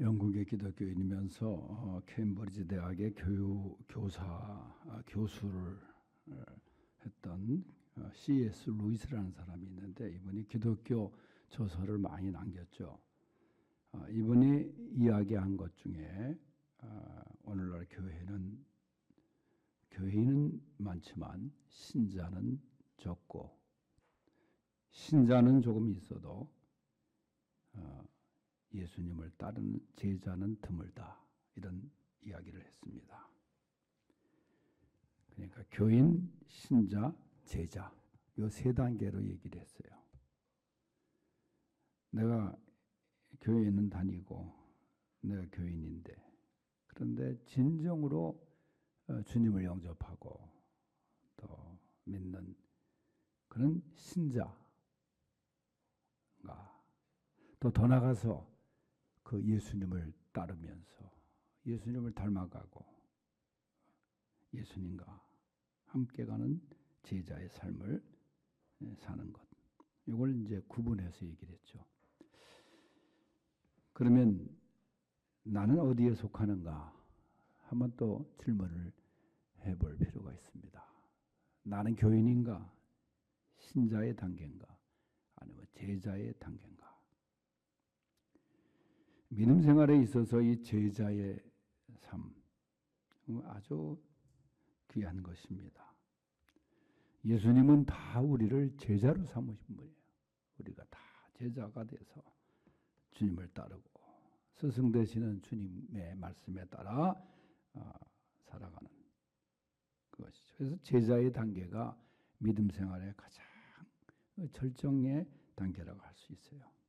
영국의 기독교인이면서 어, 케임브리지 대학의 교육 교사 아, 교수를 어, 했던 어, C.S. 루이스라는 사람이 있는데 이분이 기독교 저서를 많이 남겼죠. 어, 이분이 이야기한 것 중에 어, 오늘날 교회는 교회는 많지만 신자는 적고 신자는 조금 있어도 어, 예수님을 따르는 제자는 드물다 이런 이야기를 했습니다. 그러니까 교인, 신자, 제자 요 세 단계로 얘기를 했어요. 내가 교회는 다니고 내가 교인인데 그런데 진정으로 어, 주님을 영접하고 또 믿는 그런 신자가 또 더 나가서 그 예수님을 따르면서 예수님을 닮아가고 예수님과 함께 가는 제자의 삶을 예, 사는 것. 이걸 이제 구분해서 얘기를 했죠. 그러면 나는 어디에 속하는가? 한번 또 질문을 해볼 필요가 있습니다. 나는 교인인가? 신자의 단계인가? 아니면 제자의 단계인가? 믿음 생활에 있어서 이 제자의 삶 아주 귀한 것입니다. 예수님은 다 우리를 제자로 삼으신 분이에요. 우리가 다 제자가 돼서 주님을 따르고 스승 되시는 주님의 말씀에 따라 어, 살아가는 그것이죠. 그래서 제자의 단계가 믿음 생활의 가장 절정의 단계라고 할 수 있어요.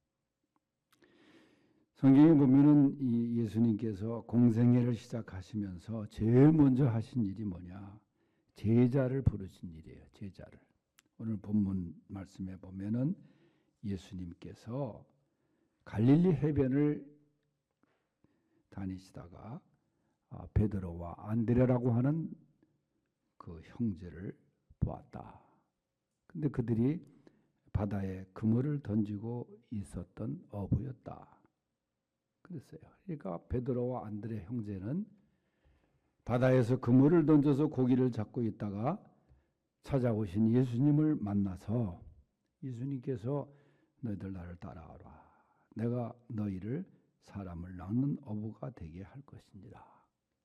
성경에 보면은 이 예수님께서 공생애를 시작하시면서 제일 먼저 하신 일이 뭐냐? 제자를 부르신 일이에요. 제자를. 오늘 본문 말씀에 보면은 예수님께서 갈릴리 해변을 다니시다가 아, 베드로와 안드레라고 하는 그 형제를 보았다. 근데 그들이 바다에 그물을 던지고 있었던 어부였다. 그랬어요. 그러니까 베드로와 안드레 형제는 바다에서 그물을 던져서 고기를 잡고 있다가 찾아오신 예수님을 만나서 예수님께서 너희들 나를 따라와라. 내가 너희를 사람을 낳는 어부가 되게 할 것이니라.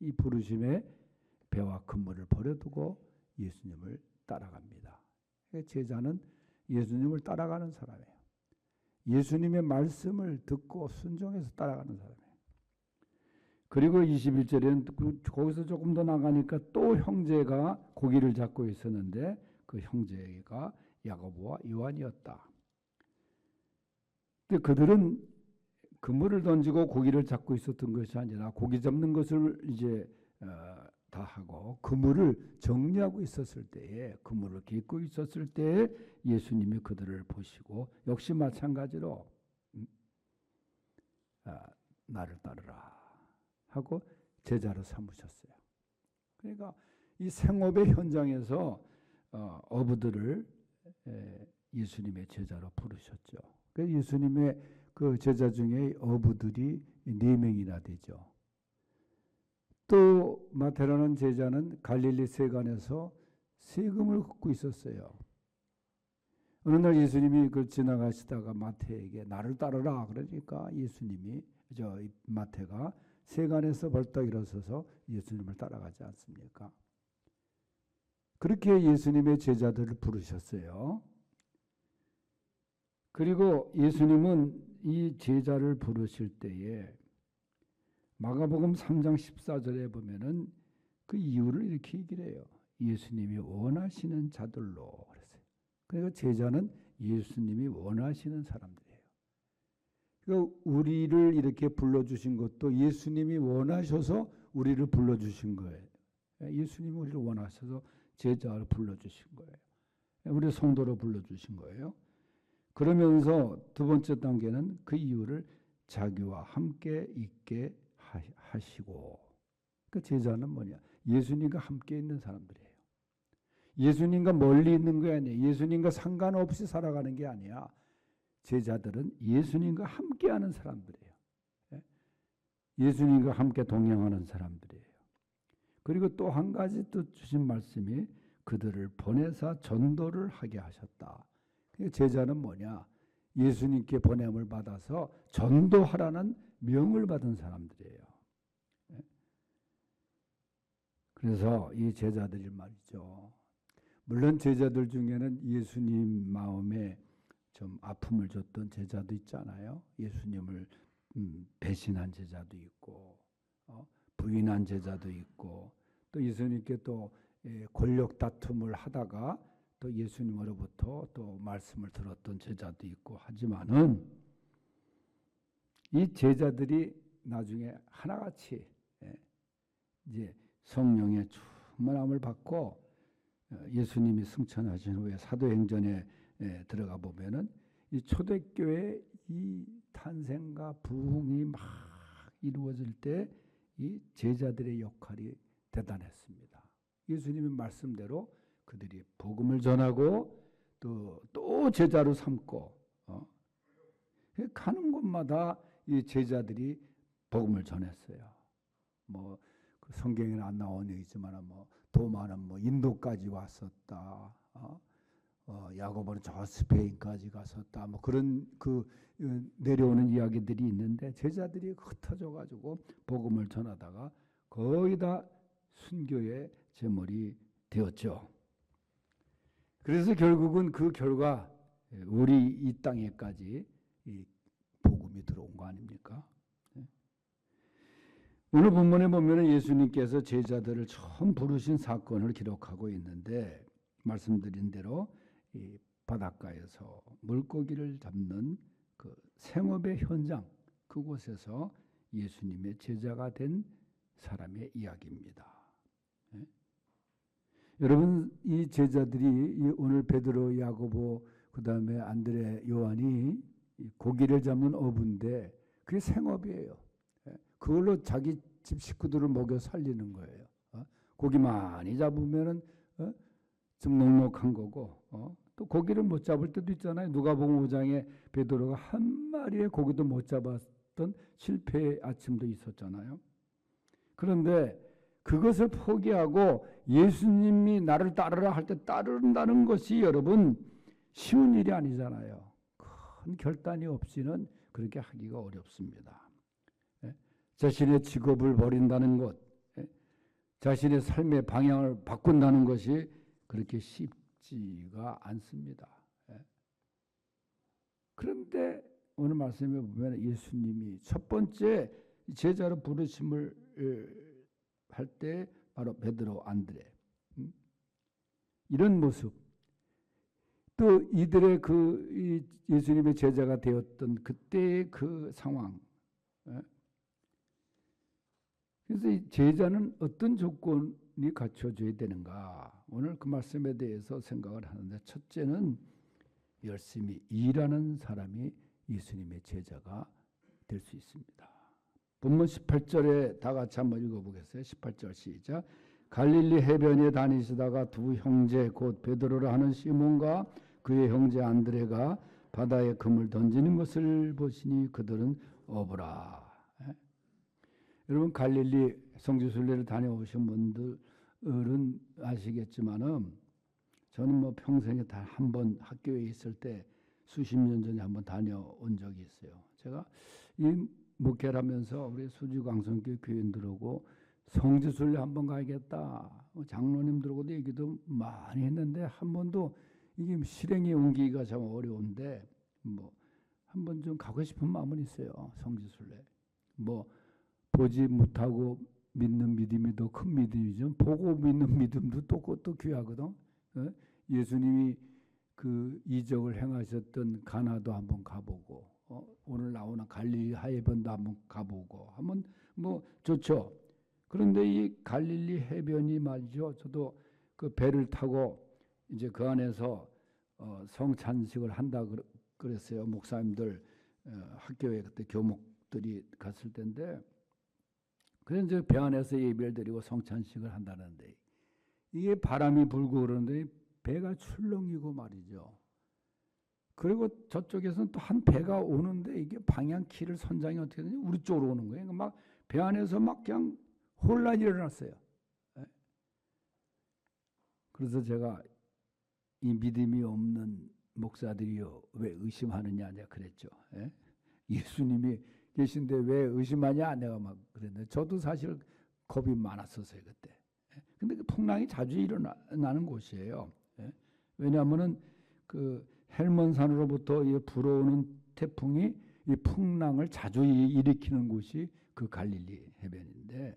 이 부르심에 배와 그물을 버려두고 예수님을 따라갑니다. 제자는 예수님을 따라가는 사람이에요. 예수님의 말씀을 듣고 순종해서 따라가는 사람이에요. 그리고 21절에는 그 거기서 조금 더 나가니까 또 형제가 고기를 잡고 있었는데 그 형제가 야고보와 요한이었다. 근데 그들은 그물을 던지고 고기를 잡고 있었던 것이 아니라 고기 잡는 것을 이제 어, 다 하고 그물을 정리하고 있었을 때에 그물을 깃고 있었을 때에 예수님이 그들을 보시고 역시 마찬가지로 음, 아, 나를 따르라 하고 제자로 삼으셨어요. 그러니까 이 생업의 현장에서 어, 어부들을 예수님의 제자로 부르셨죠. 그 예수님의 그 제자 중에 어부들이 네 명이나 되죠. 또 마테라는 제자는 갈릴리 세관에서 세금을 걷고 있었어요. 어느 날 예수님이 그 지나가시다가 마태에게 나를 따르라 그러니까 예수님이 저 마태가 세관에서 벌떡 일어서서 예수님을 따라가지 않습니까? 그렇게 예수님의 제자들을 부르셨어요. 그리고 예수님은 이 제자를 부르실 때에 마가복음 3장 14절에 보면은 그 이유를 이렇게 얘기를 해요. 예수님이 원하시는 자들로 그랬어요. 그러니까 제자는 예수님이 원하시는 사람들이에요. 그러니까 우리를 이렇게 불러주신 것도 예수님이 원하셔서 우리를 불러주신 거예요. 예수님이 우리를 원하셔서 제자를 불러주신 거예요. 우리 성도로 불러주신 거예요. 그러면서 두 번째 단계는 그 이유를 자기와 함께 있게 하시고 그 제자는 뭐냐? 예수님과 함께 있는 사람들이에요. 예수님과 멀리 있는 게 아니에요. 예수님과 상관없이 살아가는 게 아니야. 제자들은 예수님과 함께하는 사람들이에요. 예? 예수님과 함께 동행하는 사람들이에요. 그리고 또 한 가지 또 주신 말씀이 그들을 보내사 전도를 하게 하셨다. 그러니까 제자는 뭐냐? 예수님께 보냄을 받아서 전도하라는 명을 받은 사람들이에요. 예? 그래서 이 제자들이 말이죠. 물론 제자들 중에는 예수님 마음에 좀 아픔을 줬던 제자도 있잖아요. 예수님을 음, 배신한 제자도 있고 어? 부인한 제자도 있고 또 예수님께 또 예, 권력 다툼을 하다가 또 예수님으로부터 또 말씀을 들었던 제자도 있고 하지만은 이 제자들이 나중에 하나같이 예, 이제 성령의 충만함을 받고 어, 예수님이 승천하신 후에 사도행전에 예, 들어가 보면은 이 초대교회 이 탄생과 부흥이 막 이루어질 때 이 제자들의 역할이 대단했습니다. 예수님의 말씀대로 그들이 복음을 전하고 또, 또 제자로 삼고 어? 가는 곳마다 이 제자들이 복음을 전했어요. 뭐 그 성경에는 안 나온 얘기지만 뭐 도마는 뭐 인도까지 왔었다. 어? 어, 야고보는 저 스페인까지 갔었다. 뭐 그런 그 어, 내려오는 이야기들이 있는데 제자들이 흩어져 가지고 복음을 전하다가 거의 다 순교의 제물이 되었죠. 그래서 결국은 그 결과 우리 이 땅에까지 이 복음이 들어온 거 아닙니까? 예. 오늘 본문에 보면 예수님께서 제자들을 처음 부르신 사건을 기록하고 있는데 말씀드린 대로 이 바닷가에서 물고기를 잡는 그 생업의 현장 그곳에서 예수님의 제자가 된 사람의 이야기입니다. 예? 여러분 이 제자들이 오늘 베드로, 야고보, 그 다음에 안드레, 요한이 고기를 잡는 어부인데 그게 생업이에요. 예? 그걸로 자기 집 식구들을 먹여 살리는 거예요. 어? 고기 많이 잡으면은 어? 좀 넉넉한 거고 어? 또 고기를 못 잡을 때도 있잖아요. 누가복음 5장에 베드로가 한 마리의 고기도 못 잡았던 실패의 아침도 있었잖아요. 그런데 그것을 포기하고 예수님이 나를 따르라 할 때 따른다는 것이 여러분 쉬운 일이 아니잖아요. 큰 결단이 없이는 그렇게 하기가 어렵습니다. 예? 자신의 직업을 버린다는 것, 예? 자신의 삶의 방향을 바꾼다는 것이 그렇게 쉽지가 않습니다. 예? 그런데 오늘 말씀에 보면 예수님이 첫 번째 제자로 부르심을 할 때 바로 베드로 안드레 음? 이런 모습 또 이들의 그 예수님의 제자가 되었던 그때의 그 상황 예? 그래서 이 제자는 어떤 조건이 갖춰져야 되는가 오늘 그 말씀에 대해서 생각을 하는데 첫째는 열심히 일하는 사람이 예수님의 제자가 될 수 있습니다. 본문 18절에 다 같이 한번 읽어보겠어요. 18절 시작. 갈릴리 해변에 다니시다가 두 형제 곧 베드로라 하는 시몬과 그의 형제 안드레가 바다에 금을 던지는 것을 보시니 그들은 어부라. 예? 여러분 갈릴리 성지순례를 다녀오신 분들은 아시겠지만은 저는 뭐 평생에 단한번 학교에 있을 때 수십 년 전에 한번 다녀온 적이 있어요. 제가 이 목회를 하면서 우리 수지광성교 교인들하고 성지순례 한번 가야겠다. 뭐 장로님들하고도 얘기도 많이 했는데 한 번도 이게 실행에 옮기기가 참 어려운데 뭐 한 번 좀 가고 싶은 마음은 있어요. 성지순례. 뭐 보지 못하고 믿는 믿음이 더 큰 믿음이죠. 보고 믿는 믿음도 또, 또 귀하거든. 어? 예수님이 그 이적을 행하셨던 가나도 한번 가보고 어, 오늘 나오는 갈릴리 해변도 한번 가보고 하면 뭐 좋죠. 그런데 이 갈릴리 해변이 말이죠. 저도 그 배를 타고 이제 그 안에서 어, 성찬식을 한다 그랬어요. 목사님들 어, 학교에 그때 교목들이 갔을 텐데 그래서 배 안에서 예배를 드리고 성찬식을 한다는데 이게 바람이 불고 그러는데 배가 출렁이고 말이죠. 그리고 저쪽에서는 또 한 배가 오는데 이게 방향키를 선장이 어떻게 되냐 우리 쪽으로 오는 거예요. 막배 안에서 막 그냥 혼란이 일어났어요. 예. 그래서 제가 이 믿음이 없는 목사들이요 왜 의심하느냐 내가 그랬죠. 예? 예수님이 계신데 왜 의심하냐 내가 막 그랬는데 저도 사실 겁이 많았었어요 그때. 예? 근데 그 풍랑이 자주 일어나는 곳이에요. 예? 왜냐하면은 그 헬몬산으로부터 이 불어오는 태풍이 이 풍랑을 자주 이- 일으키는 곳이 그 갈릴리 해변인데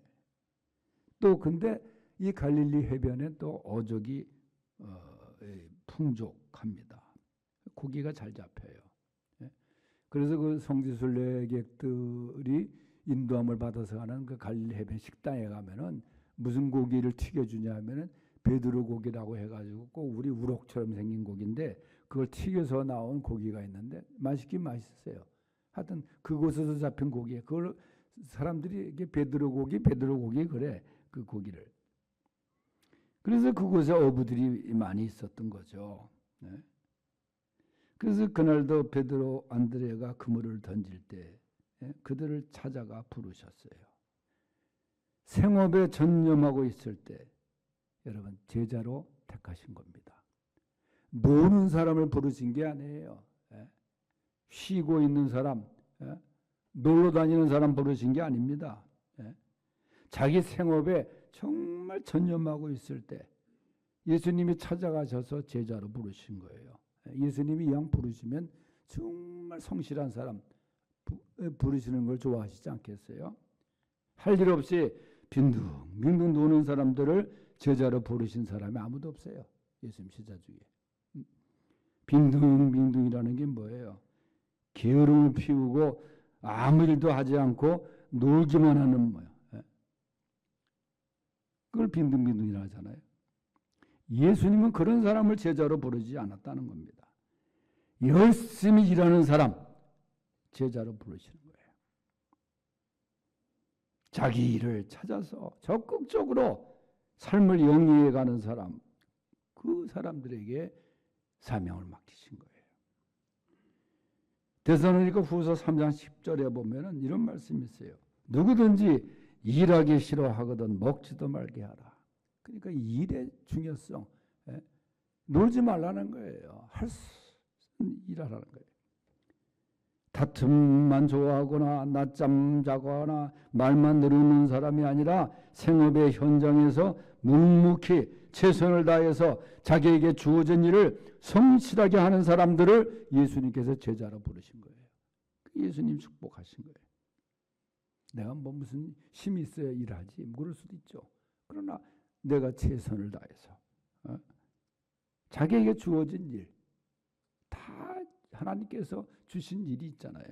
또 근데 이 갈릴리 해변에 또 어족이 어, 예, 풍족합니다. 고기가 잘 잡혀요. 예. 그래서 그 성지순례객들이 인도함을 받아서 가는 그 갈릴리 해변 식당에 가면은 무슨 고기를 튀겨주냐 하면은 베드로 고기라고 해가지고 꼭 우리 우럭처럼 생긴 고기인데 그걸 튀겨서 나온 고기가 있는데 맛있긴 맛있어요. 하여튼 그곳에서 잡힌 고기 그걸 사람들이 이게 베드로 고기 베드로 고기 그래 그 고기를 그래서 그곳에 어부들이 많이 있었던 거죠. 네. 그래서 그날도 베드로 안드레가 그물을 던질 때 예, 그들을 찾아가 부르셨어요. 생업에 전념하고 있을 때 여러분 제자로 택하신 겁니다. 노는 사람을 부르신 게 아니에요. 예. 쉬고 있는 사람, 예. 놀러 다니는 사람 부르신 게 아닙니다. 예. 자기 생업에 정말 전념하고 있을 때 예수님이 찾아가셔서 제자로 부르신 거예요. 예수님이 이왕 부르시면 정말 성실한 사람 부- 부르시는 걸 좋아하시지 않겠어요? 할 일 없이 빈둥 빈둥 노는 사람들을 제자로 부르신 사람이 아무도 없어요. 예수님 제자 중에. 음. 빈둥 빈둥이라는 게 뭐예요? 게으름을 피우고 아무 일도 하지 않고 놀기만 하는 뭐예요? 예. 그걸 빈둥빈둥이라 하잖아요. 예수님은 그런 사람을 제자로 부르지 않았다는 겁니다. 열심히 일하는 사람 제자로 부르시는 거예요. 자기 일을 찾아서 적극적으로 삶을 영위해 가는 사람 그 사람들에게 사명을 맡기신 거예요. 대선언니까 후서 3장 10절에 보면은 이런 말씀이 있어요. 누구든지 일하기 싫어하거든 먹지도 말게 하라. 그러니까 일의 중요성, 예? 놀지 말라는 거예요. 할수 일하라는 거예요. 다툼만 좋아하거나 낮잠 자거나 말만 늘는 사람이 아니라 생업의 현장에서 묵묵히 최선을 다해서 자기에게 주어진 일을 성실하게 하는 사람들을 예수님께서 제자로 부르신 거예요. 예수님 축복하신 거예요. 내가 뭐 무슨 힘이 있어야 일하지 뭐 그럴 수도 있죠. 그러나 내가 최선을 다해서 어? 자기에게 주어진 일 다 하나님께서 주신 일이 있잖아요.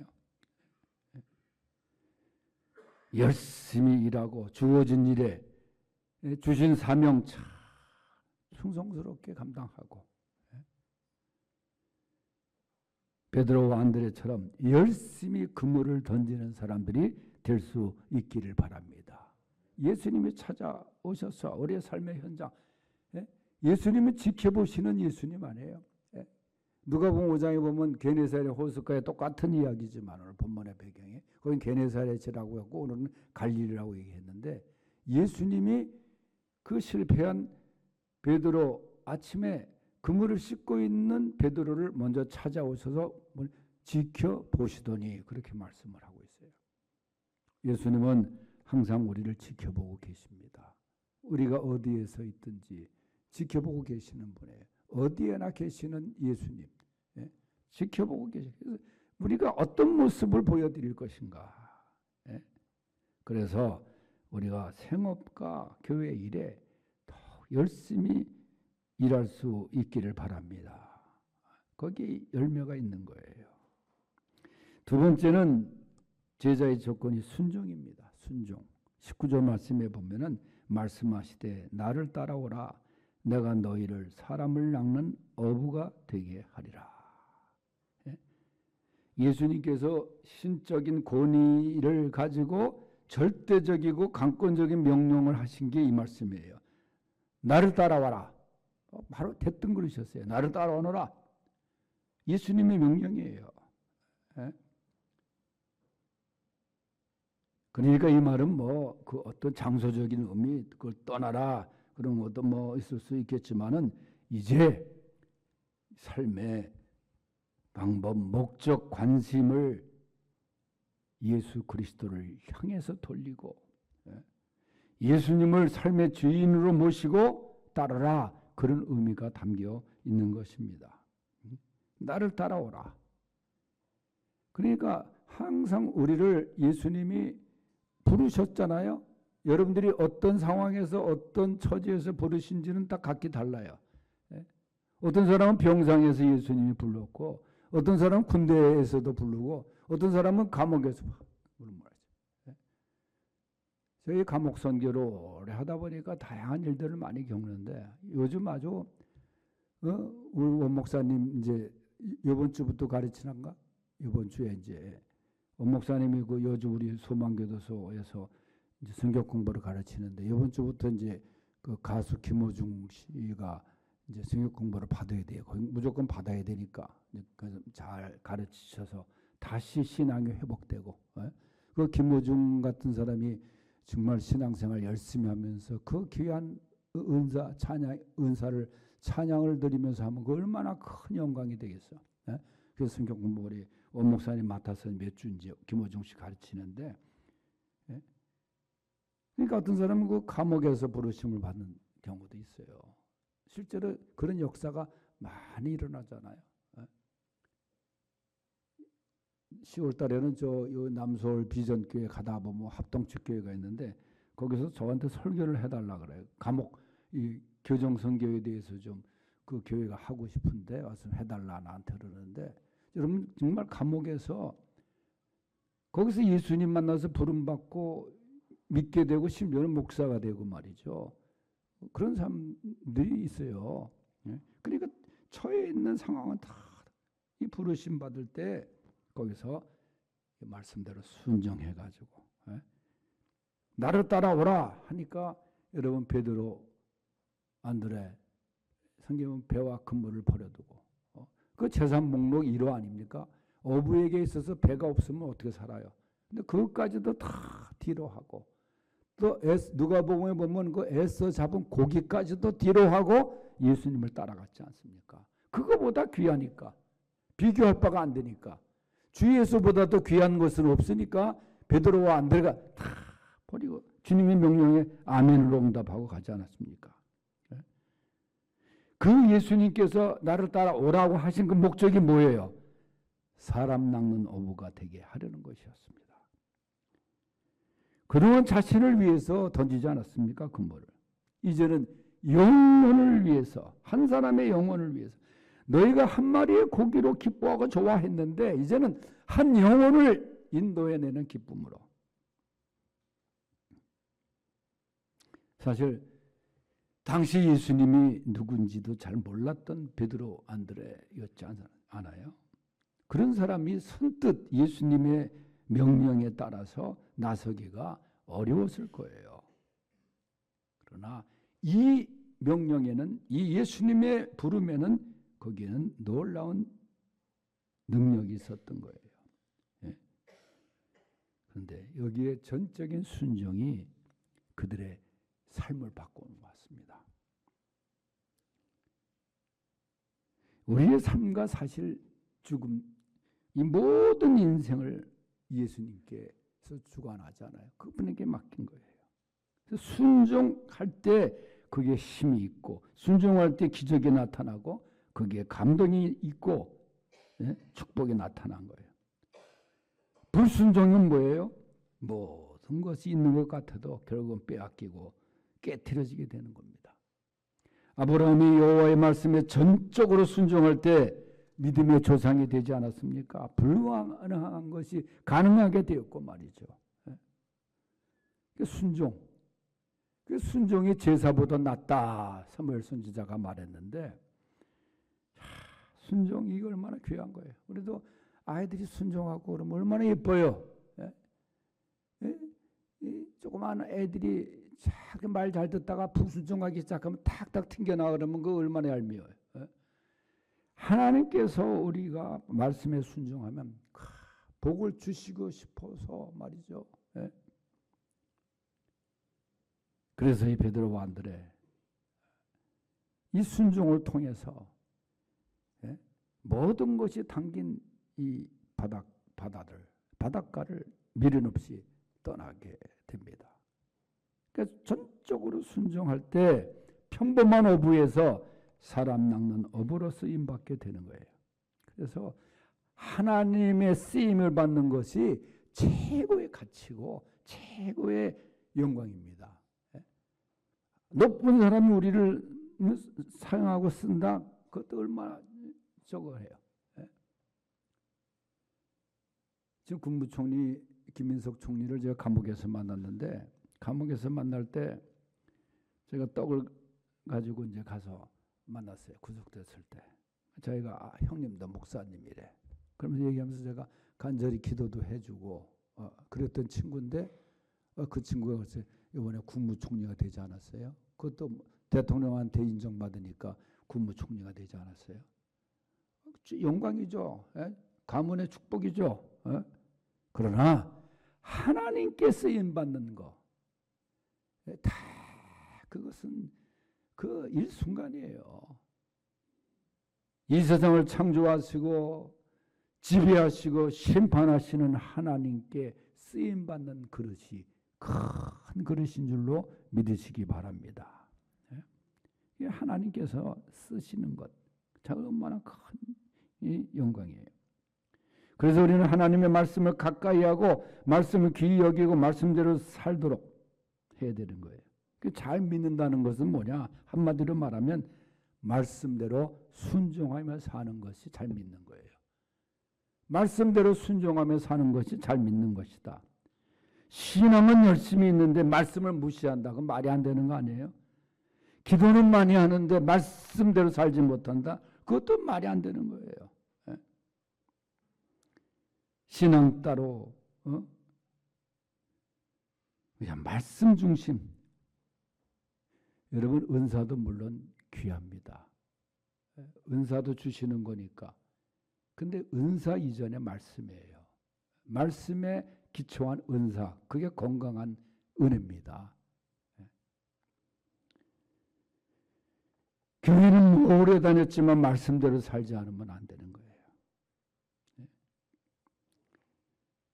열심히 일하고 주어진 일에 주신 사명 참 충성스럽게 감당하고 베드로와 안드레처럼 열심히 그물을 던지는 사람들이 될 수 있기를 바랍니다. 예수님이 찾아오셔서 우리의 삶의 현장 예? 예수님은 지켜보시는 예수님 아니에요. 예? 누가복음 5장에 보면 게네사렛 호숫가에 똑같은 이야기지만 오늘 본문의 배경에 거긴 게네사렛이라고 했고 오늘은 갈릴리라고 얘기했는데 예수님이 그 실패한 베드로 아침에 그물을 씻고 있는 베드로를 먼저 찾아오셔서 뭘 지켜보시더니 그렇게 말씀을 하고 있어요. 예수님은 항상 우리를 지켜보고 계십니다. 우리가 어디에서 있든지 지켜보고 계시는 분이에요. 어디에나 계시는 예수님. 예? 지켜보고 계시 우리가 어떤 모습을 보여드릴 것인가. 예? 그래서 우리가 생업과 교회 일에 더 열심히 일할 수 있기를 바랍니다. 거기 열매가 있는 거예요. 두 번째는 제자의 조건이 순종입니다. 순종. 19절 말씀에 보면은 말씀하시되 나를 따라오라 내가 너희를 사람을 낚는 어부가 되게 하리라. 예? 예수님께서 신적인 권위를 가지고 절대적이고 강권적인 명령을 하신 게 이 말씀이에요. 나를 따라와라. 어, 바로 대뜸 그러셨어요. 나를 따라오너라. 예수님의 명령이에요. 예? 그러니까 이 말은 뭐 그 어떤 장소적인 의미 그걸 떠나라 그런 것도 뭐 있을 수 있겠지만은 이제 삶의 방법, 목적, 관심을 예수 그리스도를 향해서 돌리고 예, 예수님을 삶의 주인으로 모시고 따르라 그런 의미가 담겨 있는 것입니다. 나를 따라오라. 그러니까 항상 우리를 예수님이 부르셨잖아요. 여러분들이 어떤 상황에서 어떤 처지에서 부르신지는 다 각기 달라요. 예? 어떤 사람은 병상에서 예수님이 불렀고 어떤 사람은 군대에서도 부르고 어떤 사람은 감옥에서 그런 말이죠. 예? 저희 감옥 선교를 오래 하다 보니까 다양한 일들을 많이 겪는데 요즘 아주 어? 우리 원 목사님 이제 이번 주부터 가르치는가? 이번 주에 이제 원 목사님이 그 여주 우리 소망교도소에서 이제 성경 공부를 가르치는데 이번 주부터 이제 그 가수 김호중 씨가 이제 성경 공부를 받아야 돼요. 무조건 받아야 되니까 그래서 잘 가르치셔서 다시 신앙이 회복되고 예? 그 김호중 같은 사람이 정말 신앙생활 열심히 하면서 그 귀한 은사 찬양 은사를 찬양을 드리면서 하면 그 얼마나 큰 영광이 되겠어. 예? 그래서 성경 공부 우리 원 목사님 맡아서 몇주 이제 김호중 씨 가르치는데 예? 그러니까 어떤 사람은 그 감옥에서 부르심을 받는 경우도 있어요. 실제로 그런 역사가 많이 일어나잖아요. 예? 10월 달에는 저요 남서울 비전교회 가다 보면 합동측 교회가 있는데 거기서 저한테 설교를 해달라 그래요. 감옥 이 교정 선교에 대해서 좀 그 교회가 하고 싶은데 와서 해달라 나한테 그러는데 여러분 정말 감옥에서 거기서 예수님 만나서 부름 받고 믿게 되고 심지어는 목사가 되고 말이죠. 그런 사람들이 있어요. 예? 그러니까 처해 있는 상황은 다 이 부르심 받을 때 거기서 이 말씀대로 순종해 가지고 예? 나를 따라오라 하니까 여러분 베드로 안드레 성경은 배와 근무를 버려두고 어? 그 재산 목록 1호 아닙니까? 어부에게 있어서 배가 없으면 어떻게 살아요? 근데 그것까지도 다 뒤로 하고 또 에스, 누가복음에 보면 그 애써 잡은 고기까지도 뒤로 하고 예수님을 따라갔지 않습니까? 그거보다 귀하니까 비교할 바가 안 되니까 주 예수보다도 귀한 것은 없으니까 베드로와 안드레가 다 버리고 주님의 명령에 아멘으로 응답하고 가지 않았습니까? 예? 그 예수님께서 나를 따라오라고 하신 그 목적이 뭐예요? 사람 낚는 어부가 되게 하려는 것이었습니다. 그동안 자신을 위해서 던지지 않았습니까? 근무를. 이제는 영혼을 위해서, 한 사람의 영혼을 위해서. 너희가 한 마리의 고기로 기뻐하고 좋아했는데, 이제는 한 영혼을 인도해내는 기쁨으로. 사실, 당시 예수님이 누군지도 잘 몰랐던 베드로 안드레였지 않아요? 그런 사람이 선뜻 예수님의 명령에 따라서 나서기가 어려웠을 거예요. 그러나 이 명령에는 이 예수님의 부름에는 거기에는 놀라운 능력이 있었던 거예요. 예. 그런데 여기에 전적인 순종이 그들의 삶을 바꾸는 것 같습니다. 우리의 삶과 사실 죽음 이 모든 인생을 예수님께서 주관하잖아요. 그분에게 맡긴 거예요. 순종할 때 그게 힘이 있고 순종할 때 기적이 나타나고 그게 감동이 있고 예? 축복이 나타난 거예요. 불순종은 뭐예요? 모든 것이 있는 것 같아도 결국은 빼앗기고 깨트려지게 되는 겁니다. 아브라함이 여호와의 말씀에 전적으로 순종할 때 믿음의 조상이 되지 않았습니까? 불가능한 것이 가능하게 되었고 말이죠. 그 순종. 그 순종이 제사보다 낫다. 사무엘 선지자가 말했는데 순종 이거 얼마나 귀한 거예요. 그래도 아이들이 순종하고 그러면 얼마나 예뻐요. 예? 예? 조그마한 애들이 말 잘 듣다가 불순종하기 시작하면 탁탁 튕겨나와 그러면 그 얼마나 얄미워요. 하나님께서 우리가 말씀에 순종하면 복을 주시고 싶어서 말이죠. 예? 그래서 이 베드로와 안드레 이 순종을 통해서 예? 모든 것이 담긴 이 바닥 바다를 바닷가를 미련 없이 떠나게 됩니다. 그러니까 전적으로 순종할 때 평범한 어부에서 사람 낚는 어부로 쓰임 받게 되는 거예요. 그래서 하나님의 쓰임을 받는 것이 최고의 가치고 최고의 영광입니다. 예? 높은 사람이 우리를 사용하고 쓴다. 그것도 얼마나 저거 해요. 예? 지금 국무총리 김민석 총리를 제가 감옥에서 만났는데 감옥에서 만날 때 제가 떡을 가지고 이제 가서 만났어요. 구속됐을 때. 저희가 아, 형님도 목사님이래. 그러면서 얘기하면서 제가 간절히 기도도 해주고 어, 그랬던 친구인데 어, 그 친구가 글쎄 이번에 국무총리가 되지 않았어요. 그것도 대통령한테 인정받으니까 국무총리가 되지 않았어요. 영광이죠. 예? 가문의 축복이죠. 예? 그러나 하나님께 쓰임 받는 거, 예, 다 그것은 그 일순간이에요. 이 세상을 창조하시고 지배하시고 심판하시는 하나님께 쓰임 받는 그릇이 큰 그릇인 줄로 믿으시기 바랍니다. 하나님께서 쓰시는 것, 자 얼마나 큰 영광이에요. 그래서 우리는 하나님의 말씀을 가까이 하고 말씀을 귀히 여기고 말씀대로 살도록 해야 되는 거예요. 그잘 믿는다는 것은 뭐냐? 한마디로 말하면 말씀대로 순종하며 사는 것이 잘 믿는 거예요. 말씀대로 순종하며 사는 것이 잘 믿는 것이다. 신앙은 열심히 있는데 말씀을 무시한다. 그 말이 안 되는 거 아니에요? 기도는 많이 하는데 말씀대로 살지 못한다. 그것도 말이 안 되는 거예요. 예? 신앙 따로 어? 그냥 말씀 중심. 여러분 은사도 물론 귀합니다. 예? 은사도 주시는 거니까. 근데 은사 이전에 말씀이에요. 말씀에 기초한 은사, 그게 건강한 은혜입니다. 교회는 오래 다녔지만 말씀대로 살지 않으면 안 되는 거예요. 네.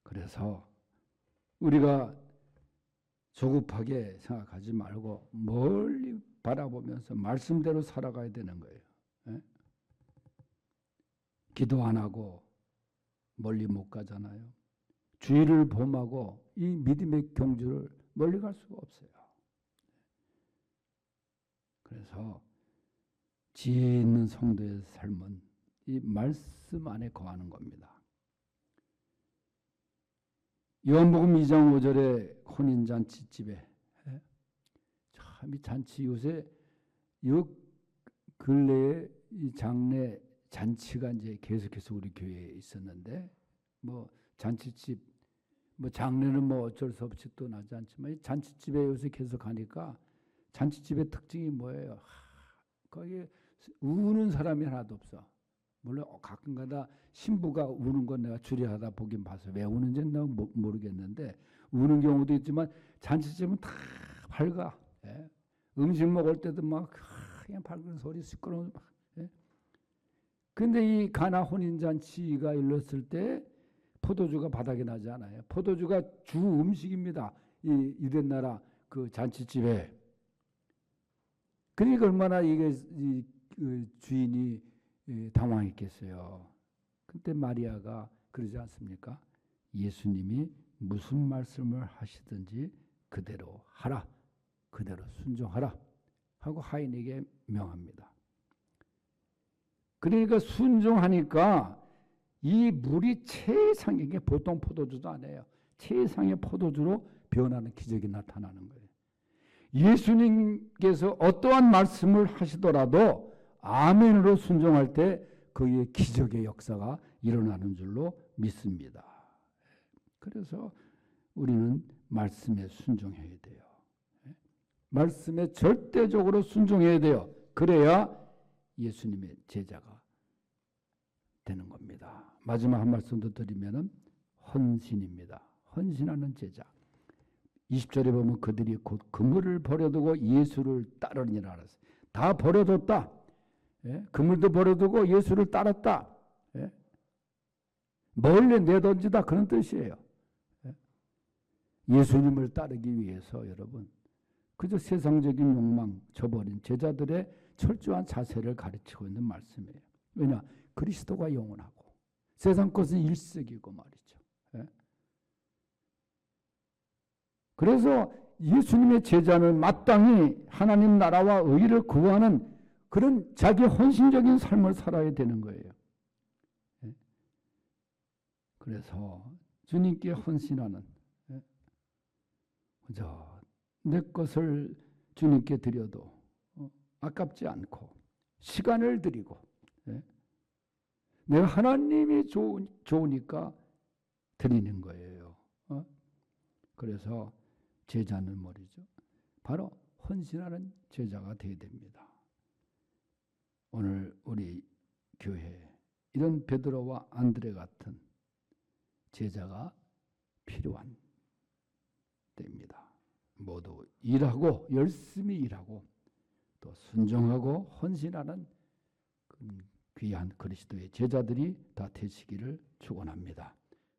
그래서 우리가 조급하게 생각하지 말고 멀리 바라보면서 말씀대로 살아가야 되는 거예요. 네. 기도 안 하고 멀리 못 가잖아요. 주의를 범하고 이 믿음의 경주를 멀리 갈 수가 없어요. 그래서 지혜 있는 성도의 삶은 이 말씀 안에 거하는 겁니다. 요한복음 2장 5절에 혼인잔치 집에 참 이 잔치 요새 요 근래에 이 장례 잔치가 이제 계속해서 우리 교회에 있었는데 뭐 잔치집 뭐 장례는 뭐 어쩔 수 없이 또 나지 않지만 이 잔치집에 요새 계속 가니까 잔치집의 특징이 뭐예요? 거기 우는 사람이 하나도 없어. 물론 가끔가다 신부가 우는 건 내가 주리하다 보긴 봐서 왜 우는지는 내가 모르겠는데 우는 경우도 있지만 잔치집은 다 밝아. 예? 음식 먹을 때도 막 그냥 밝은 소리 시끄러운. 예? 근데 이 가나 혼인 잔치가 일렀을 때 포도주가 바닥에 나지 않아요. 포도주가 주 음식입니다. 이 유대 나라 그 잔치집에. 그러니까 얼마나 이게 그 주인이 예, 당황했겠어요. 그때 마리아가 그러지 않습니까? 예수님이 무슨 말씀을 하시든지 그대로 하라. 그대로 순종하라. 하고 하인에게 명합니다. 그러니까 순종하니까 이 물이 최상의 게 보통 포도주도 아니에요. 최상의 포도주로 변하는 기적이 나타나는 거예요. 예수님께서 어떠한 말씀을 하시더라도 아멘으로 순종할 때 그의 기적의 역사가 일어나는 줄로 믿습니다. 그래서 우리는 말씀에 순종해야 돼요. 말씀에 절대적으로 순종해야 돼요. 그래야 예수님의 제자가 되는 겁니다. 마지막 한 말씀 더 드리면은 헌신입니다. 헌신하는 제자. 20절에 보면 그들이 곧 그물을 버려두고 예수를 따르니라 알았어요. 다 버려뒀다. 예? 그물도 버려두고 예수를 따랐다. 예? 멀리 내던지다 그런 뜻이에요. 예? 예수님을 따르기 위해서 여러분 그저 세상적인 욕망 저버린 제자들의 철저한 자세를 가르치고 있는 말씀이에요. 왜냐 그리스도가 영원하고 세상 것은 일색이고 말이죠. 예? 그래서 예수님의 제자는 마땅히 하나님 나라와 의를 구하는 그런 자기 헌신적인 삶을 살아야 되는 거예요. 예? 그래서 주님께 헌신하는 예? 그저 내 것을 주님께 드려도 어, 아깝지 않고 시간을 드리고 예? 내가 하나님이 좋으, 좋으니까 드리는 거예요. 어? 그래서 제자는 뭐죠? 바로 헌신하는 제자가 되어야 됩니다. 오늘 우리 교회 이런 베드로와 안드레 같은 제자가 필요한 때입니다. 모두 일하고 열심히 일하고 또 순종하고 헌신하는 귀한 그리스도의 제자들이 다 되시기를 축원합니다.